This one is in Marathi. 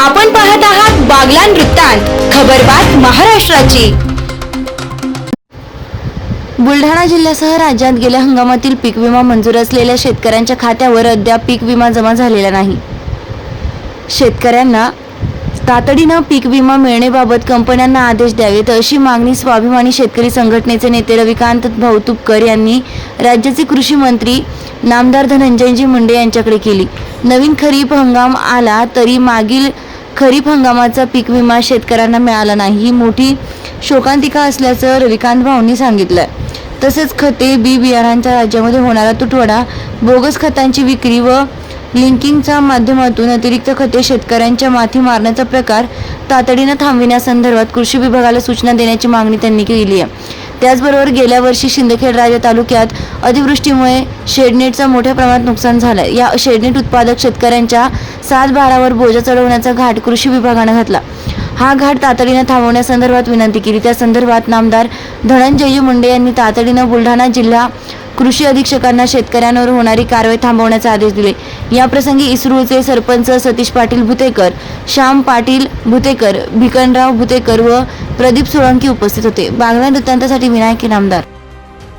आपण पाहत आहात बागलान वृत्तांत खबरबात महाराष्ट्राची. बुलढाणा जिल्ह्यासह राज्यात गेल्या हंगामातील पीक विमा मंजूर असलेल्या शेतकऱ्यांच्या खात्यावर अद्याप पीक विमा जमा झालेला नाही. शेतकऱ्यांना तातडीनं पीक विमा मिळण्याबाबत कंपन्यांना आदेश द्यावेत अशी मागणी स्वाभिमानी शेतकरी संघटनेचे नेते रविकांत भाऊ तुपकर यांनी राज्याचे कृषी मंत्री नामदार धनंजयजी मुंडे यांच्याकडे केली. नवीन खरीप हंगाम आला तरी मागील खरीप हंगामाचा पीक विमा शेतकऱ्यांना मिळाला नाही. ही मोठी शोकांतिका असल्याचं रविकांत भाऊंनी सांगितलं तसेच खते बी बियाणांच्या राज्यामध्ये होणारा तुटवडा बोगस खतांची विक्री व लिंकिंगच्या माध्यमातून अतिरिक्त खते शेतकऱ्यांच्या माथी मारण्याचा प्रकार तातडीनं थांबविण्यासंदर्भात कृषी विभागाला सूचना देण्याची मागणी त्यांनी केली आहे त्याचबरोबर गेल्या वर्षी शिंदखेड राजा तालुक्यात अतिवृष्टीमुळे शेडनेटचं मोठ्या प्रमाणात नुकसान झालं. या शेडनेट उत्पादक शेतकऱ्यांच्या सात बारावर बोजा चढवण्याचा घाट कृषी विभागानं घातला. हा घाट तातडीनं थांबवण्यासंदर्भात विनंती केली. त्या संदर्भात नामदार धनंजयजी मुंडे यांनी तातडीनं बुलढाणा जिल्हा कृषी अधीक्षकांना शेतकऱ्यांवर होणारी कारवाई थांबवण्याचे आदेश दिले. याप्रसंगी इस्रोचे सरपंच सतीश पाटील भुतेकर श्याम पाटील भुतेकर भिकनराव भुतेकर व प्रदीप सोळंकी उपस्थित होते. बागला वृत्तांतासाठी विनायक नामदार